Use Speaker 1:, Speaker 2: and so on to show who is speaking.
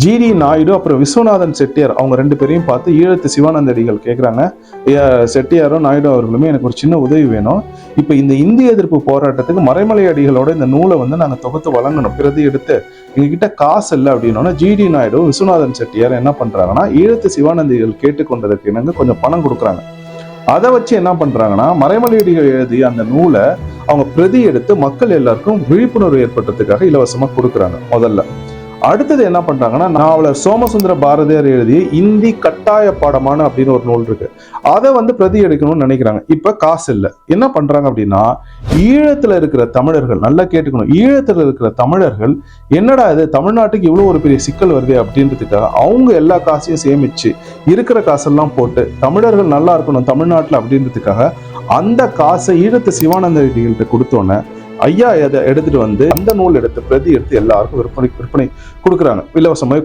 Speaker 1: GT Naidu அப்புறம் விஸ்வநாதன் செட்டியார் அவங்க ரெண்டு பேரையும் பார்த்து ஈழத்து சிவானந்த அடிகள் கேட்குறாங்க செட்டியாரும் நாயுடு அவர்களுமே எனக்கு ஒரு சின்ன உதவி வேணும். இப்போ இந்த இந்திய எதிர்ப்பு போராட்டத்துக்கு மறைமலை அடிகளோட இந்த நூலை வந்து நாங்கள் தொகுத்து வழங்கணும். பிரதி எடுத்து எங்ககிட்ட காசு இல்லை அப்படின்னோன்னா ஜிடி நாயுடு விஸ்வநாதன் செட்டியார் என்ன பண்ணுறாங்கன்னா ஈழத்து சிவானந்திகள் கேட்டுக்கொண்டதற்கு என்னங்க கொஞ்சம் பணம் கொடுக்குறாங்க. அதை வச்சு என்ன பண்றாங்கன்னா மறைமலையடிகள் எழுதிய அந்த நூலை அவங்க பிரதி எடுத்து மக்கள் எல்லாருக்கும் விழிப்புணர்வு ஏற்படுறதுக்காக இலவசமா கொடுக்குறாங்க முதல்ல. அடுத்தது என்ன பண்றாங்கன்னா நாவலர் சோமசுந்தர பாரதியார் எழுதிய இந்தி கட்டாய பாடமான அப்படின்னு ஒரு நூல் இருக்கு. அதை வந்து பிரதி எடுக்கணும்னு நினைக்கிறாங்க. இப்ப காசு இல்லை. என்ன பண்றாங்க அப்படின்னா ஈழத்துல இருக்கிற தமிழர்கள் நல்லா கேட்டுக்கணும். ஈழத்துல இருக்கிற தமிழர்கள் என்னடா இது தமிழ்நாட்டுக்கு இவ்வளவு ஒரு பெரிய சிக்கல் வருது அப்படின்றதுக்காக அவங்க எல்லா காசையும் சேமிச்சு இருக்கிற காசெல்லாம் போட்டு தமிழர்கள் நல்லா இருக்கணும் தமிழ்நாட்டில் அப்படின்றதுக்காக அந்த காசை ஈழத்து சிவானந்த ரெட்டிகள்கிட்ட கொடுத்தோன்னே ஐயா அதை எடுத்துட்டு வந்து அந்த நூல் எடுத்து பிரதி எடுத்து எல்லாருக்கும் விற்பனை விற்பனை கொடுக்குறாங்க. இலவசமாக